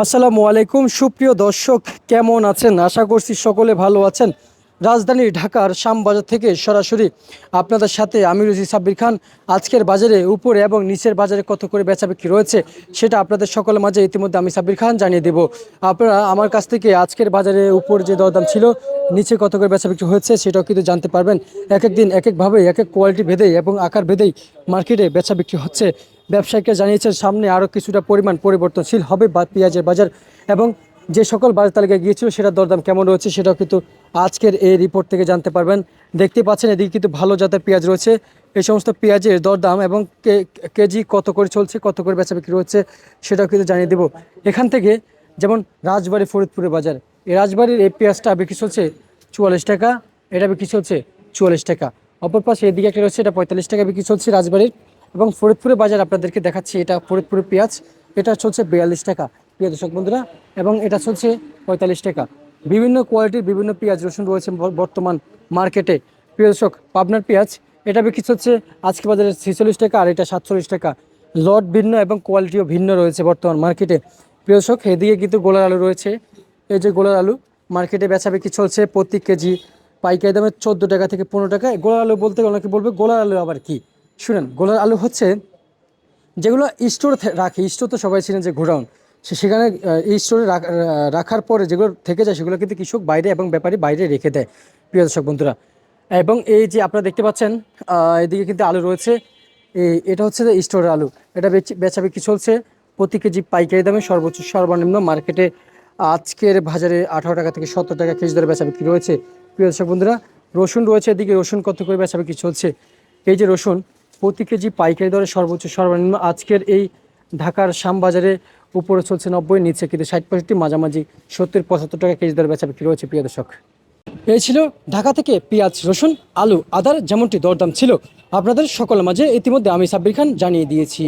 আসসালামু আলাইকুম। সুপ্রিয় দর্শক, কেমন আছেন? আশা করছি সকলে ভালো আছেন। রাজধানী ঢাকার শ্যামবাজার থেকে সরাসরি আপনাদের সাথে আমি রুজি সাব্বির খান। আজকের বাজারে উপরে এবং নিচের বাজারে কত করে বেচা বিক্রি রয়েছে, সেটা আপনাদের সকলের মাঝে ইতিমধ্যে আমি সাব্বির খান জানিয়ে দেব। আপনারা আমার কাছ থেকে আজকের বাজারে উপর যে দরদাম ছিল, নিচে কত করে বেচা বিক্রি হয়েছে, সেটাও কিন্তু জানতে পারবেন। এক এক দিন এক একভাবে এক এক কোয়ালিটি ভেদেই এবং আকার ভেদেই মার্কেটে বেচা বিক্রি হচ্ছে। ব্যবসায়ীরা জানিয়েছেন, সামনে আরও কিছুটা পরিমাণ পরিবর্তনশীল হবে বা পেঁয়াজের বাজার এবং যে সকল বাজার তালিকায় গিয়েছিল সেটার দরদাম কেমন রয়েছে সেটাও কিন্তু আজকের এই রিপোর্ট থেকে জানতে পারবেন। দেখতে পাচ্ছেন, এদিকে কিন্তু ভালো জাতের পেঁয়াজ রয়েছে। এই সমস্ত পেঁয়াজের দরদাম এবং কেজি কত করে চলছে, কত করে বেচা বিক্রি হচ্ছে সেটাও কিন্তু জানিয়ে দেব। এখান থেকে যেমন রাজবাড়ি ফরিদপুরের বাজার, এই রাজবাড়ির এই পেঁয়াজটা বিক্রি চলছে চুয়াল্লিশ টাকা, এটা বিক্রি চলছে চুয়াল্লিশ টাকা। অপর পাশে এদিকে একটা রয়েছে, এটা পঁয়তাল্লিশ টাকা বিক্রি চলছে রাজবাড়ির। এবং ফরিদপুরের বাজার আপনাদেরকে দেখাচ্ছি, এটা ফরিদপুরের পেঁয়াজ, এটা চলছে বিয়াল্লিশ টাকা। প্রিয় দর্শক বন্ধুরা, এবং এটা চলছে পঁয়তাল্লিশ টাকা। বিভিন্ন কোয়ালিটির বিভিন্ন পেঁয়াজ, রসুন রয়েছে বর্তমান মার্কেটে। প্রিয় দর্শক, পাবনার পেঁয়াজ, এটা বিক্রি হচ্ছে আজকে বাজারে ছেচল্লিশ টাকা, আর এটা সাতচল্লিশ টাকা। লট ভিন্ন এবং কোয়ালিটিও ভিন্ন রয়েছে বর্তমান মার্কেটে। প্রিয় দর্শক, এদিকে কিন্তু গোলার আলু রয়েছে। এই যে গোলার আলু, মার্কেটে বেচা বিক্রি চলছে প্রতি কেজি। পাইকারি দামে চোদ্দ টাকা থেকে পনেরো টাকা। গোলার আলু বলতে অনেকে বলবে, গোলার আলু আবার কি? শুনেন, গোলার আলু হচ্ছে যেগুলো স্টোর রাখে, স্টোর তো সবাই ছিলেন যে গোডাউন, সে সেখানে স্টোরে রাখার পরে যেগুলো থেকে যায় সেগুলো কিন্তু কৃষক বাইরে এবং ব্যাপারী বাইরে রেখে দেয়, প্রিয় দর্শক বন্ধুরা। এবং এই যে আপনারা দেখতে পাচ্ছেন এদিকে কিন্তু আলু রয়েছে। এই, এটা হচ্ছে যে স্টোরের আলু। এটা বেচা বিক্রি চলছে। প্রতি কেজি পাইকারি দামে সর্বোচ্চ সর্বনিম্ন মার্কেটে আজকের বাজারে আঠারো টাকা থেকে সত্তর টাকা কেজি দরে বেচা বিক্রি রয়েছে। প্রিয় দর্শক বন্ধুরা, রসুন রয়েছে এদিকে, রসুন কত করে বেচা বিক্রি চলছে? এই যে রসুন প্রতি কেজি পাইকারি দরে সর্বোচ্চ সর্বনিম্ন আজকের এই ঢাকার শ্যামবাজারে উপরে চলছে নব্বই, নিচে কিন্তু ষাট পঁয়ষট্টি, মাঝামাঝি সত্তর, পঁচাত্তর টাকা কেজি দরে বেচা বিক্রি রয়েছে প্রিয় দর্শক। এই ছিল ঢাকা থেকে পেঁয়াজ, রসুন, আলু, আদার যেমনটি দরদাম ছিল, আপনাদের সকল মাঝে ইতিমধ্যে আমি সাব্বির খান জানিয়ে দিয়েছি।